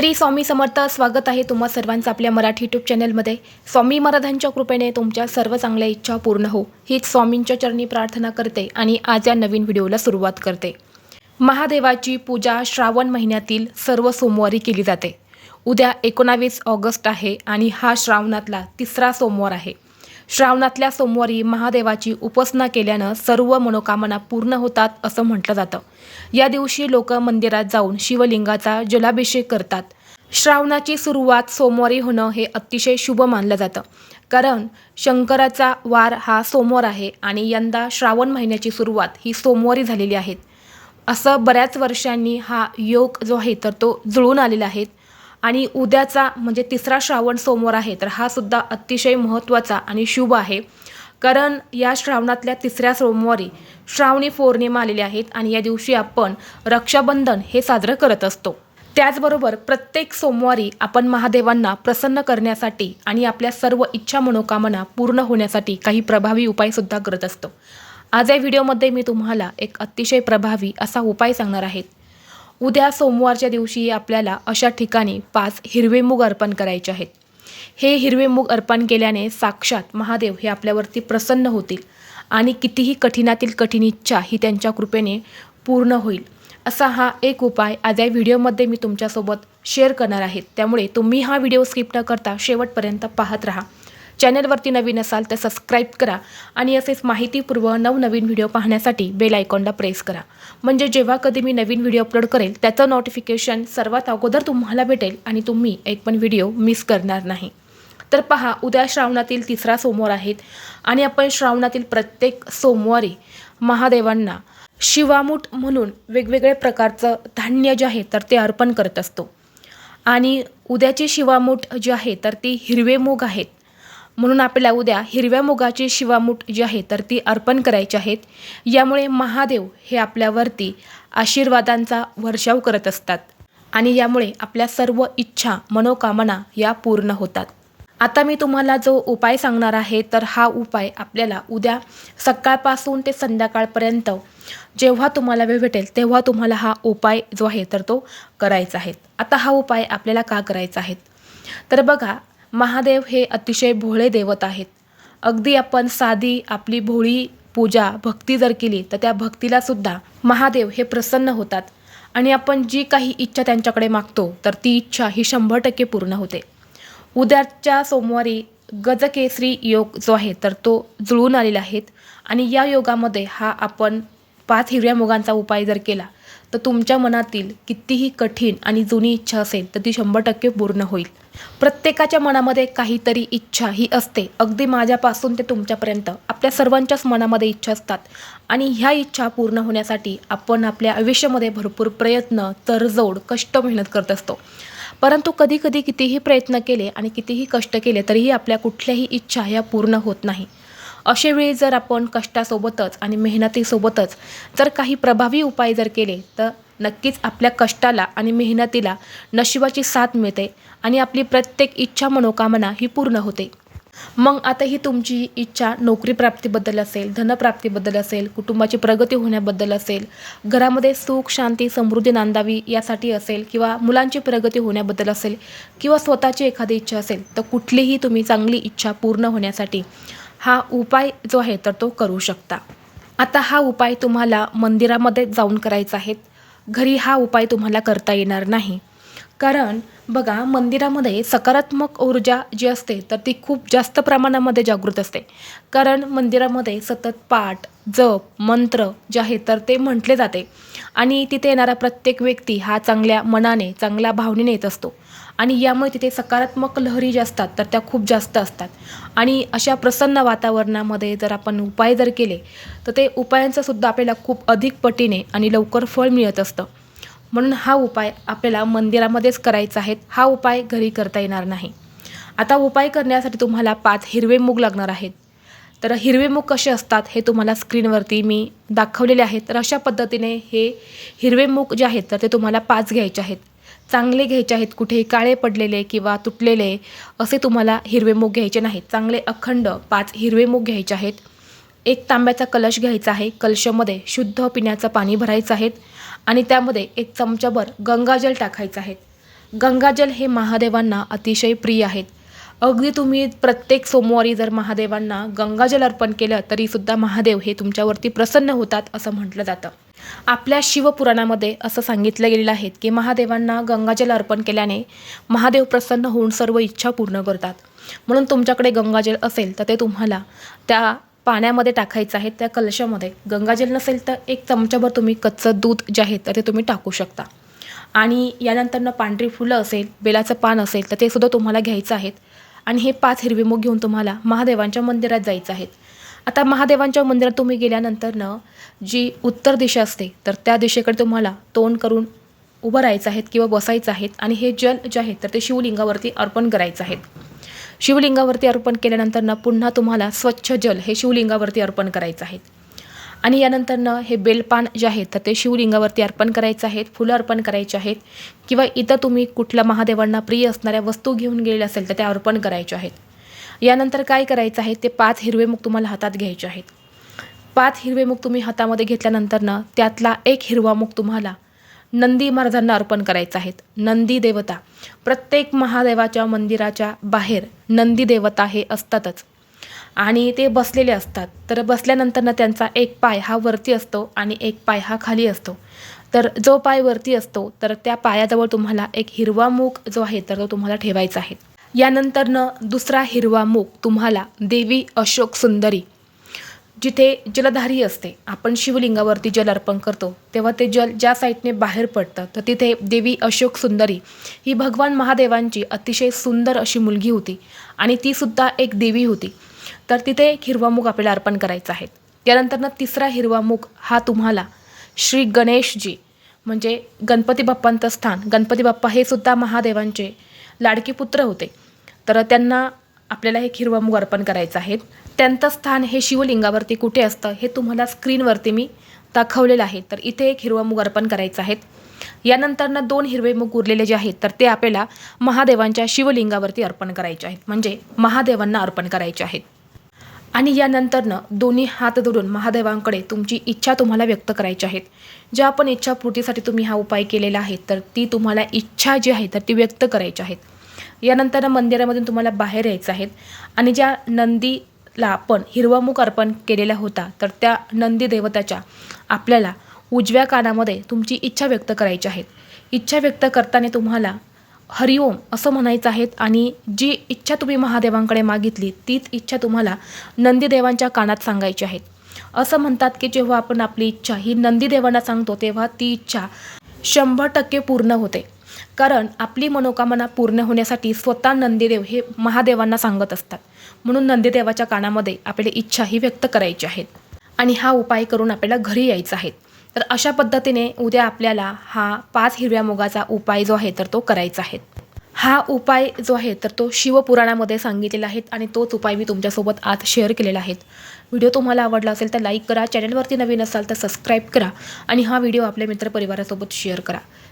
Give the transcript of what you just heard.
श्री स्वामी समर्थ स्वागत आहे तुम्हा सर्वांचं आपल्या मराठी यूट्यूब चॅनलमध्ये स्वामी महाराजांच्या कृपेने तुमच्या सर्व चांगल्या इच्छा पूर्ण हो. हीच स्वामींच्या चरणी प्रार्थना करते आणि आज या नवीन व्हिडिओला सुरुवात करते. महादेवाची पूजा श्रावण महिन्यातील सर्व सोमवारी केली जाते. उद्या एकोणावीस ऑगस्ट आहे आणि हा श्रावणातला तिसरा सोमवार आहे. श्रावणातल्या सोमवारी महादेवाची उपासना केल्यानं सर्व मनोकामना पूर्ण होतात असं म्हटलं जातं. या दिवशी लोक मंदिरात जाऊन शिवलिंगाचा जलाभिषेक करतात. श्रावणाची सुरुवात सोमवारी होणं हे अतिशय शुभ मानलं जातं. कारण शंकराचा वार हा सोमवार आहे आणि यंदा श्रावण महिन्याची सुरुवात ही सोमवारी झालेली आहे. असं बऱ्याच वर्षांनी हा योग जो आहे तर तो जुळून आलेला आहे. आणि उद्याचा म्हणजे तिसरा श्रावण सोमवार आहे तर हा सुद्धा अतिशय महत्त्वाचा आणि शुभ आहे. कारण या श्रावणातल्या तिसऱ्या सोमवारी श्रावणी पौर्णिमा आलेली आहेत आणि या दिवशी आपण रक्षाबंधन हे साजरं करत असतो. त्याचबरोबर प्रत्येक सोमवारी आपण महादेवांना प्रसन्न करण्यासाठी आणि आपल्या सर्व इच्छा मनोकामना पूर्ण होण्यासाठी काही प्रभावी उपायसुद्धा करत असतो. आज या व्हिडिओमध्ये मी तुम्हाला एक अतिशय प्रभावी असा उपाय सांगणार आहे. उद्या सोमवारच्या दिवशी आपल्याला अशा ठिकाणी पाच हिरवे मूग अर्पण करायचे आहेत. हे हिरवे मूग अर्पण केल्याने साक्षात महादेव हे आपल्यावरती प्रसन्न होतील आणि कितीही कठीणातील कठीण इच्छा ही त्यांच्या कृपेने पूर्ण होईल. असा हा एक उपाय आज या व्हिडिओमध्ये मी तुमच्यासोबत शेअर करणार आहे. त्यामुळे तुम्ही हा व्हिडिओ स्किप न करता शेवटपर्यंत पाहत राहा. चॅनलवरती नवीन असाल तर सबस्क्राईब करा आणि असेच माहितीपूर्व नवनवीन व्हिडिओ पाहण्यासाठी बेल आयकॉनला प्रेस करा. म्हणजे जेव्हा कधी मी नवीन व्हिडिओ अपलोड करेल त्याचं नोटिफिकेशन सर्वात अगोदर तुम्हाला भेटेल आणि तुम्ही एक पण व्हिडिओ मिस करणार नाही. तर पहा उद्या श्रावणातील तिसरा सोमवार आहेत आणि आपण श्रावणातील प्रत्येक सोमवारी महादेवांना शिवामूठ म्हणून वेगवेगळ्या प्रकारचं धान्य जे आहे तर ते अर्पण करत असतो. आणि उद्याची शिवामूठ जी आहे तर ती हिरवे मूग आहेत. म्हणून आपल्याला उद्या हिरव्या मुगाची शिवामूठ जी आहे तर ती अर्पण करायची आहेत. यामुळे महादेव हे आपल्यावरती आशीर्वादांचा वर्षाव करत असतात आणि यामुळे आपल्या सर्व इच्छा मनोकामना या पूर्ण होतात. आता मी तुम्हाला जो उपाय सांगणार आहे तर हा उपाय आपल्याला उद्या सकाळपासून ते संध्याकाळपर्यंत जेव्हा तुम्हाला वेळ भेटेल तेव्हा तुम्हाला हा उपाय जो आहे तर तो करायचा आहे. आता हा उपाय आपल्याला का करायचा आहे? तर बघा महादेव हे अतिशय भोळे देवत आहेत. अगदी आपण साधी आपली भोळी पूजा भक्ती जर केली तर त्या भक्तीला सुद्धा महादेव हे प्रसन्न होतात. आणि आपण जी काही इच्छा त्यांच्याकडे मागतो तर ती इच्छा ही शंभर टक्के पूर्ण होते. उद्याच्या सोमवारी गजकेसरी योग जो आहे तर तो जुळून आलेला आहे. आणि या योगामध्ये हा आपण पाच हिरव्या मुगांचा उपाय जर केला तर तुमच्या मनातील कितीही कठीण आणि जुनी इच्छा असेल तर ती शंभर टक्के पूर्ण होईल. प्रत्येकाच्या मनामध्ये काहीतरी इच्छा ही असते. अगदी माझ्यापासून ते तुमच्यापर्यंत. आपल्या सर्वांच्याच मनामध्ये इच्छा असतात. आणि ह्या इच्छा पूर्ण होण्यासाठी आपण आपल्या आयुष्यामध्ये भरपूर प्रयत्न तरजोड कष्ट मेहनत करत असतो. परंतु कधी कधी कितीही प्रयत्न केले आणि कितीही कष्ट केले तरीही आपल्या कुठल्याही इच्छा ह्या पूर्ण होत नाही. अशावेळी जर आपण कष्टासोबतच आणि मेहनतीसोबतच जर काही प्रभावी उपाय जर केले तर नक्कीच आपल्या कष्टाला आणि मेहनतीला नशिबाची साथ मिळते आणि आपली प्रत्येक इच्छा मनोकामना ही पूर्ण होते. मग आता ही तुमची इच्छा नोकरी प्राप्तीबद्दल असेल धनप्राप्तीबद्दल असेल कुटुंबाची प्रगती होण्याबद्दल असेल घरामध्ये सुख शांती समृद्धी नांदावी यासाठी असेल किंवा मुलांची प्रगती होण्याबद्दल असेल किंवा स्वतःची एखादी इच्छा असेल तर कुठलीही तुम्ही चांगली इच्छा पूर्ण होण्यासाठी हा उपाय जो आहे तर तो करू शकता. आता हा उपाय तुम्हाला मंदिरामध्ये जाऊन करायचा आहे. घरी हा उपाय तुम्हाला करता येणार नाही. कारण बघा मंदिरामध्ये सकारात्मक ऊर्जा जी असते तर ती खूप जास्त प्रमाणामध्ये जागृत असते. कारण मंदिरामध्ये सतत पाठ जप मंत्र जे आहे तर ते म्हटले जाते. आणि तिथे येणारा प्रत्येक व्यक्ती हा चांगल्या मनाने चांगल्या भावनेने येत असतो. आणि यामुळे तिथे सकारात्मक लहरी ज्या असतात तर त्या खूप जास्त असतात. आणि अशा प्रसन्न वातावरणामध्ये जर आपण उपाय जर केले तर ते उपायांचंसुद्धा आपल्याला खूप अधिक पटीने आणि लवकर फळ मिळत असतं. म्हणून हा उपाय आपल्याला मंदिरामध्येच करायचा आहे. हा उपाय घरी करता येणार नाही. आता उपाय करण्यासाठी तुम्हाला पाच हिरवे मूग लागणार आहेत. तर हिरवे मूग कसे असतात हे तुम्हाला स्क्रीनवरती मी दाखवलेले आहेत. तर अशा पद्धतीने हे हिरवे मूग जे आहेत तर ते तुम्हाला पाच घ्यायचे आहेत. चांगले घ्यायचे आहेत कुठेही काळे पडलेले किंवा तुटलेले असे तुम्हाला हिरवे मूग घ्यायचे नाहीत. चांगले अखंड पाच हिरवे मूग घ्यायचे आहेत. एक तांब्याचा कलश घ्यायचा आहे. कलशामध्ये शुद्ध पिण्याचं पाणी भरायचं आहे आणि त्यामध्ये एक चमचाभर गंगाजल टाकायचं आहे. गंगाजल हे महादेवांना अतिशय प्रिय आहेत अगदी तुम्ही प्रत्येक सोमवारी जर महादेवांना गंगाजल अर्पण केलं तरीसुद्धा महादेव हे तुमच्यावरती प्रसन्न होतात असं म्हटलं जातं. आपल्या शिवपुराणामध्ये असं सांगितलं गेलेलं आहे की महादेवांना गंगाजल अर्पण केल्याने महादेव प्रसन्न होऊन सर्व इच्छा पूर्ण करतात. म्हणून तुमच्याकडे गंगाजल असेल तर ते तुम्हाला त्या पाण्यामध्ये टाकायचं आहे त्या कलशामध्ये. गंगाजल नसेल तर एक चमचाभर तुम्ही कच्चं दूध जे आहे तर ते तुम्ही टाकू शकता. आणि यानंतरनं पांढरी फुलं असेल बेलाचं पान असेल तर ते सुद्धा तुम्हाला घ्यायचं आहेत. आणि हे पाच हिरवे मूग घेऊन तुम्हाला महादेवांच्या मंदिरात जायचं आहेत. आता महादेवांच्या मंदिरात तुम्ही गेल्यानंतरनं जी उत्तर दिशा असते तर त्या दिशेकडे तुम्हाला तोंड करून उभं राहायचं आहेत किंवा बसायचं आहेत. आणि हे जल जे आहे तर ते शिवलिंगावरती अर्पण करायचं आहेत. शिवलिंगावरती अर्पण केल्यानंतरनं पुन्हा तुम्हाला स्वच्छ जल हे शिवलिंगावरती अर्पण करायचं आहे. आणि यानंतरनं हे बेलपान जे आहे तर ते शिवलिंगावरती अर्पण करायचं आहेत फुलं अर्पण करायचे आहेत किंवा इथं तुम्ही कुठल्या महादेवांना प्रिय असणाऱ्या वस्तू घेऊन गेलेल्या असेल तर त्या अर्पण करायच्या आहेत. यानंतर काय करायचं आहे ते पाच हिरवे मुख तुम्हाला हातात घ्यायचे आहेत. पाच हिरवे मुख तुम्ही हातामध्ये घेतल्यानंतरनं त्यातला एक हिरवा मुख तुम्हाला नंदी महाराजांना अर्पण करायचं आहेत. नंदी देवता. प्रत्येक महादेवाच्या मंदिराच्या बाहेर नंदी देवता हे असतातच. आणि ते बसलेले असतात. तर बसल्यानंतरनं त्यांचा एक पाय हा वरती असतो आणि एक पाय हा खाली असतो. तर जो पाय वरती असतो तर त्या पायाजवळ तुम्हाला एक हिरवा मूग जो आहे तर तो तुम्हाला ठेवायचा आहे. यानंतरनं दुसरा हिरवा मूग तुम्हाला देवी अशोक सुंदरी जिथे जलधारी असते आपण शिवलिंगावरती जल अर्पण करतो तेव्हा ते जल ज्या साईडने बाहेर पडतं तर तिथे देवी अशोक सुंदरी ही भगवान महादेवांची अतिशय सुंदर अशी मुलगी होती आणि तीसुद्धा एक देवी होती. तर तिथे एक हिरवा मूग आपल्याला अर्पण करायचा आहे. त्यानंतरनं तिसरा हिरवा मूग हा तुम्हाला श्री गणेशजी म्हणजे गणपती बाप्पांचं स्थान गणपती बाप्पा हे सुद्धा महादेवांचे लाडके पुत्र होते. तर त्यांना आपल्याला एक हिरवा मूग अर्पण करायचं आहे. त्यांचं स्थान हे शिवलिंगावरती कुठे असतं हे तुम्हाला स्क्रीनवरती मी दाखवलेलं आहे. तर इथे एक हिरवा मूग अर्पण करायचं आहे. यानंतरनं दोन हिरवे मूग उरलेले जे आहेत तर ते आपल्याला महादेवांच्या शिवलिंगावरती अर्पण करायचे आहेत. म्हणजे महादेवांना अर्पण करायचे आहेत. आणि यानंतरनं दोन्ही हात धरून महादेवांकडे तुमची इच्छा तुम्हाला व्यक्त करायची आहेत ज्या आपण इच्छापूर्तीसाठी तुम्ही हा उपाय केलेला आहे तर ती तुम्हाला इच्छा जी आहे तर ती व्यक्त करायची आहेत यानंतर मंदिरामधून तुम्हाला बाहेर यायचं आहे. आणि ज्या नंदीला आपण हिरवामुख अर्पण केलेला होता तर त्या नंदी देवताच्या आपल्याला उजव्या कानामध्ये तुमची इच्छा व्यक्त करायची आहे. इच्छा व्यक्त करताना तुम्हाला हरिओम असं म्हणायचं आहेत आणि जी इच्छा तुम्ही महादेवांकडे मागितली तीच इच्छा तुम्हाला नंदीदेवांच्या कानात सांगायची आहेत असं म्हणतात की जेव्हा आपण आपली इच्छा ही नंदीदेवांना सांगतो तेव्हा ती इच्छा शंभर टक्के पूर्ण होते. कारण आपली मनोकामना पूर्ण होण्यासाठी स्वतः नंदीदेव हे महादेवांना सांगत असतात. म्हणून नंदीदेवाच्या कानामध्ये आपली इच्छा ही व्यक्त करायची आहेत. आणि हा उपाय करून आपल्याला घरी यायचं आहे. तर अशा पद्धतीने उद्या आपल्याला हा पाच हिरव्या मुगाचा उपाय जो आहे तर तो करायचा आहे. हा उपाय जो आहे तर तो शिवपुराणामध्ये सांगितलेला आहे आणि तोच उपाय मी तुमच्यासोबत आज शेअर केलेला आहे. व्हिडिओ तुम्हाला आवडला असेल तर लाईक करा. चॅनलवरती नवीन असाल तर सबस्क्राईब करा. आणि हा व्हिडिओ आपल्या मित्रपरिवारासोबत शेअर करा.